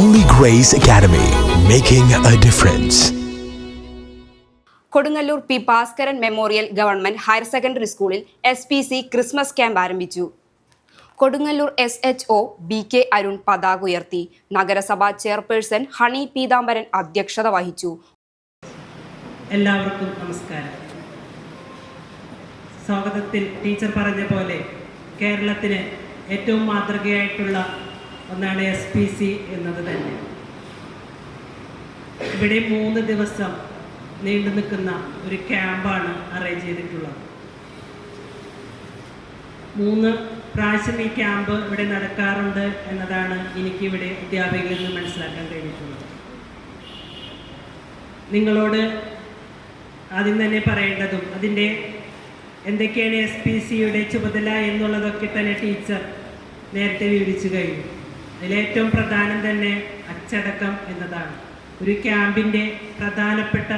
Holy Grace Academy, making a difference. Kodungallur P Bhaskaran memorial government higher secondary സ്കൂളിൽ S P C Christmas camp ആരംഭിച്ചു. Kodungallur S H O B K Arun പതാക ഉയർത്തി. നഗരസഭാ chairperson honey Peethambaran അധ്യക്ഷത വഹിച്ചു. എല്ലാവർക്കും നമസ്കാരം. സ്വാഗതത്തിൽ ടീച്ചർ പറഞ്ഞ പോലെ കേരളത്തിന് ഏറ്റവും മാതൃകയായിട്ടുള്ള ഒന്നാണ് എസ് പി സി എന്നത് തന്നെ. ഇവിടെ മൂന്ന് ദിവസം നീണ്ടു നിൽക്കുന്ന ഒരു ക്യാമ്പാണ് അറേഞ്ച് ചെയ്തിട്ടുള്ളത്. മൂന്ന് പ്രാവശ്യം ഈ ക്യാമ്പ് ഇവിടെ നടക്കാറുണ്ട് എന്നതാണ് എനിക്കിവിടെ അധ്യാപകരിൽ നിന്ന് മനസ്സിലാക്കാൻ കഴിഞ്ഞിട്ടുള്ളത്. നിങ്ങളോട് ആദ്യം തന്നെ പറയേണ്ടതും അതിന്റെ എന്തൊക്കെയാണ് എസ് പി സിയുടെ ചുമതല എന്നുള്ളതൊക്കെ തന്നെ ടീച്ചർ നേരത്തെ വിവരിച്ചു കഴിഞ്ഞു. അതിലേറ്റവും പ്രധാനം തന്നെ അച്ചടക്കം എന്നതാണ്. ഒരു ക്യാമ്പിന്റെ പ്രധാനപ്പെട്ട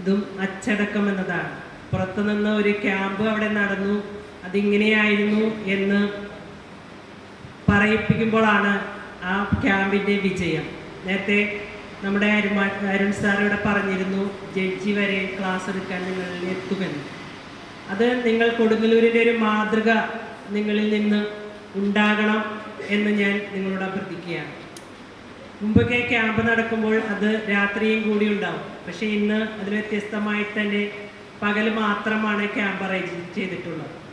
ഇതും അച്ചടക്കം എന്നതാണ്. പുറത്തുനിന്ന് ഒരു ക്യാമ്പ് അവിടെ നടന്നു അതിങ്ങനെയായിരുന്നു എന്ന് പറയിപ്പിക്കുമ്പോഴാണ് ആ ക്യാമ്പിന്റെ വിജയം. നേരത്തെ നമ്മുടെ അരുമാ അരുൺ സാർ ഇവിടെ പറഞ്ഞിരുന്നു ജഡ്ജി വരെ ക്ലാസ് എടുക്കാൻ നിങ്ങളിൽ എത്തുമെന്ന്. അത് നിങ്ങൾ കൊടുങ്ങല്ലൂരിന്റെ ഒരു മാതൃക നിങ്ങളിൽ നിന്ന് ഉണ്ടാകണം. എന്ന് ഞാൻ നിങ്ങളോട് അഭ്യർത്ഥിക്കുകയാണ്. മുമ്പൊക്കെ ക്യാമ്പ് നടക്കുമ്പോൾ അത് രാത്രിയും കൂടി ഉണ്ടാവും. പക്ഷേ ഇന്ന് അതിൽ വ്യത്യസ്തമായിട്ട് തന്നെ പകൽ മാത്രമാണ് ക്യാമ്പ് അറേഞ്ച് ചെയ്തിട്ടുള്ളത്.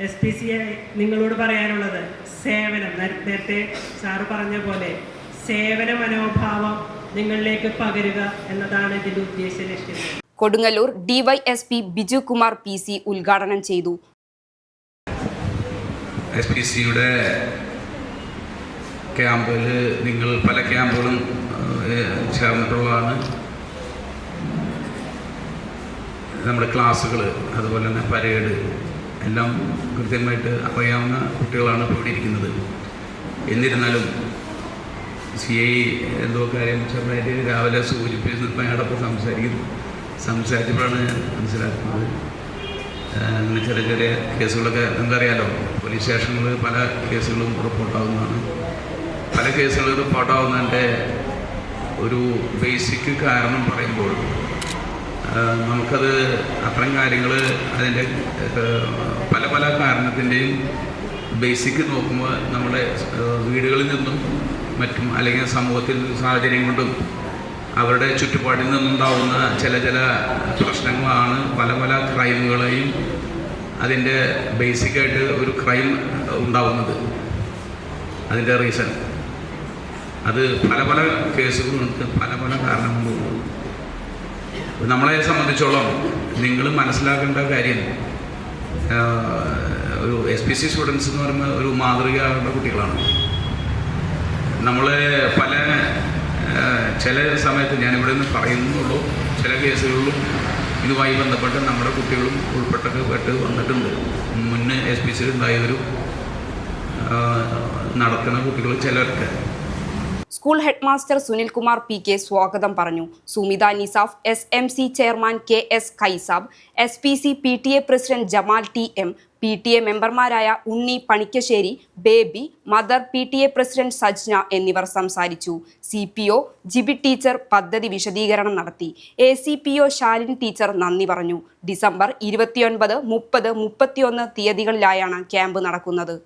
എസ് പി സി നിങ്ങളോട് പറയാനുള്ളത് സേവനം. നേര- നേരത്തെ സാറ് പറഞ്ഞ പോലെ സേവന മനോഭാവം നിങ്ങളിലേക്ക് പകരുക എന്നതാണ് ഇതിന്റെ ഉദ്ദേശ ലക്ഷ്യം. Kodungallur DYSP Biju Kumar P C ഉദ്ഘാടനം ചെയ്തു. എസ് പി സിയുടെ ക്യാമ്പിൽ നിങ്ങൾ പല ക്യാമ്പുകളും ചേർന്നിട്ടുള്ളതാണ്. നമ്മുടെ ക്ലാസ്സുകൾ അതുപോലെ തന്നെ പരേഡ് എല്ലാം കൃത്യമായിട്ട് അറിയാവുന്ന കുട്ടികളാണ് ഇരിക്കുന്നത്. എന്നിരുന്നാലും സി ഐ എന്തോ കാര്യം ചെറുതായിട്ട് രാവിലെ സൂചിപ്പിച്ച് അയാളൊപ്പം സംസാരിക്കുന്നു സംസാരിച്ചപ്പോഴാണ് ഞാൻ മനസ്സിലാക്കുന്നത്. അങ്ങനെ ചെറിയ ചെറിയ കേസുകളൊക്കെ നിങ്ങൾക്കറിയാലോ പോലീസ് സ്റ്റേഷനുകളിൽ പല കേസുകളും റിപ്പോർട്ടാവുന്നതാണ്. പല കേസുകൾ റിപ്പോർട്ടാവുന്നതിന്റെ ഒരു ബേസിക് കാരണം പറയുമ്പോൾ നമുക്കത് അത്തരം കാര്യങ്ങൾ അതിന്റെ പല പല കാരണത്തിന്റെയും ബേസിക് നോക്കുമ്പോൾ നമ്മുടെ വീടുകളിൽ നിന്നും മറ്റും അല്ലെങ്കിൽ സമൂഹത്തിൽ സാഹചര്യം കൊണ്ടും അവരുടെ ചുറ്റുപാടിൽ നിന്നുണ്ടാവുന്ന ചില ചില പ്രശ്നങ്ങളാണ് പല പല ക്രൈമുകളെയും അതിന്റെ ബേസിക്കായിട്ട് ഒരു ക്രൈം ഉണ്ടാവുന്നത്. അതിന്റെ റീസൺ. അത് പല പല കേസുകളുണ്ട് പല പല കാരണങ്ങളുണ്ട് നമ്മളെ സംബന്ധിച്ചോളം നിങ്ങൾ മനസ്സിലാക്കേണ്ട കാര്യം ഒരു എസ് പി സി സ്റ്റുഡൻസ് എന്ന് പറയുമ്പോൾ ഒരു മാതൃകയാകേണ്ട കുട്ടികളാണ്. നമ്മളെ പല ചില സമയത്ത് ഞാനിവിടെ നിന്ന് പറയുന്നുള്ളൂ. ചില കേസുകളിലും ഇതുമായി ബന്ധപ്പെട്ട് നമ്മുടെ കുട്ടികളും ഉൾപ്പെട്ടൊക്കെ പെട്ട് വന്നിട്ടുണ്ട്. മുന്നേ എസ് പി സിയിൽ ഉണ്ടായൊരു നടക്കുന്ന കുട്ടികൾ ചിലർക്ക്. School headmaster Sunilkumar P K സ്വാഗതം പറഞ്ഞു. Sumitha Nisaf S M C chairman K S Khaisab S P C P T A president Jamal T M P T A മെമ്പർമാരായ Unni Panikkassery Baby mother P T A president Sajna എന്നിവർ സംസാരിച്ചു. C P O Jibi teacher പദ്ധതി വിശദീകരണം നടത്തി. A C P O Shalin teacher നന്ദി പറഞ്ഞു. December ഇരുപത്തിയൊൻപത് മുപ്പത് മുപ്പത്തിയൊന്ന് തീയതികളിലായാണ് ക്യാമ്പ് നടക്കുന്നത്.